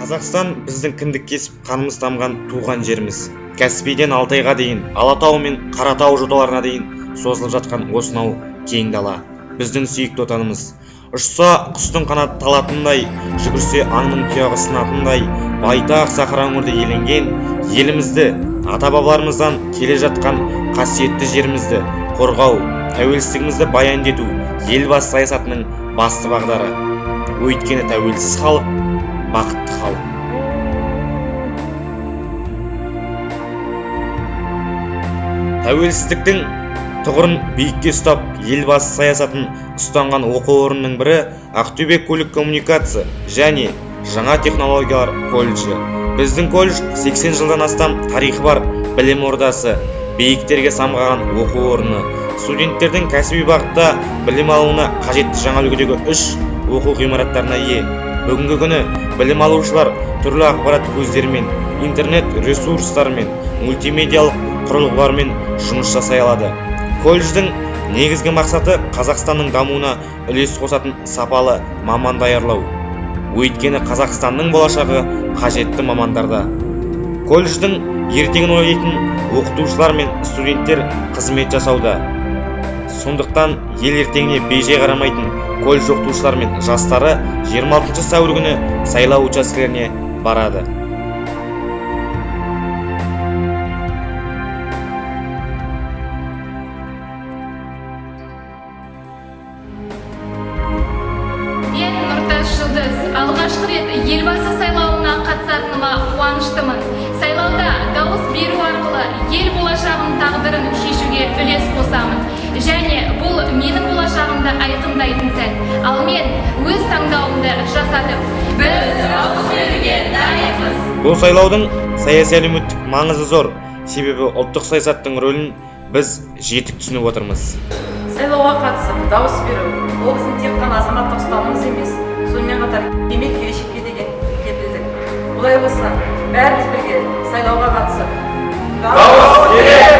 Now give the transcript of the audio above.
қазақстан біздің кіндік кесіп қанымыз тамған туған жеріміз. Каспийден алтайға дейін алатау мен қаратау жоталарына дейін созылып жатқан осынау кең дала. Біздің сүйікті отанымыз. Ұшса құстың қанаты талатындай жүгірсе аңның тұяғы сынатындай байтақ сахара өңірде еленген елімізді ата бабаларымыздан келе жатқан қасиетті жерімізді қорғау тәуелсіздігімізді баянды ету елбасы саясатының басты бағдары. Өйткені тәуелсіз халық бақытты халық тәуелсіздіктің тұғырын биікке ұстап елбасы саясатын ұстанған оқу орнының бірі ақтөбе көлік коммуникация және жаңа технологиялар колледжі. Біздің колледж 80 жылдан астам тарихы бар білім ордасы биіктерге самғаған оқу орны. Студенттердің кәсіби бағытта білім алуына қажетті жаңа үлгідегі үш оқу ғимараттарына ие. Бүгінгі күні білім алушылар түрлі ақпарат көздерімен интернет ресурстарымен мультимедиалық құрылғылармен жұмыс жасай алады. Колледждің негізгі мақсаты қазақстанның дамуына үлес қосатын сапалы маман даярлау. Өйткені қазақстанның болашағы қажетті мамандарда. Колледждің ертеңін ойлайтын оқытушылар мен студенттер қызмет жасауда. Сондықтан ел ертеңіне бейжай қарамайтын колледж оқытушылары мен жастары 26 сәуір күні сайлау учаскелеріне барады. Мен нұртас жұлдыз алғашқы рет елбасы сайлауына қатысатыныма қуаныштымын. Сайлауда дауыс беру арқылы ел болашағының тағдырын шешуге үлес қосамын. Мен өз таңдауымды жасадым. Біз дауыс беруге дайынбыз. Бұл сайлаудың саяси әлеуметтік маңызы зор. Себебі ұлттық саясаттың рөлін біз жетік түсініп отырмыз. Сайлауға қатысып дауыс беру ол біздің тек қана азаматтық ұстанымымыз емес сонымен қатар кемел келешекке деген кепілдік. Олай болса бәріміз бірге сайлауға қатысып дауыс береміз.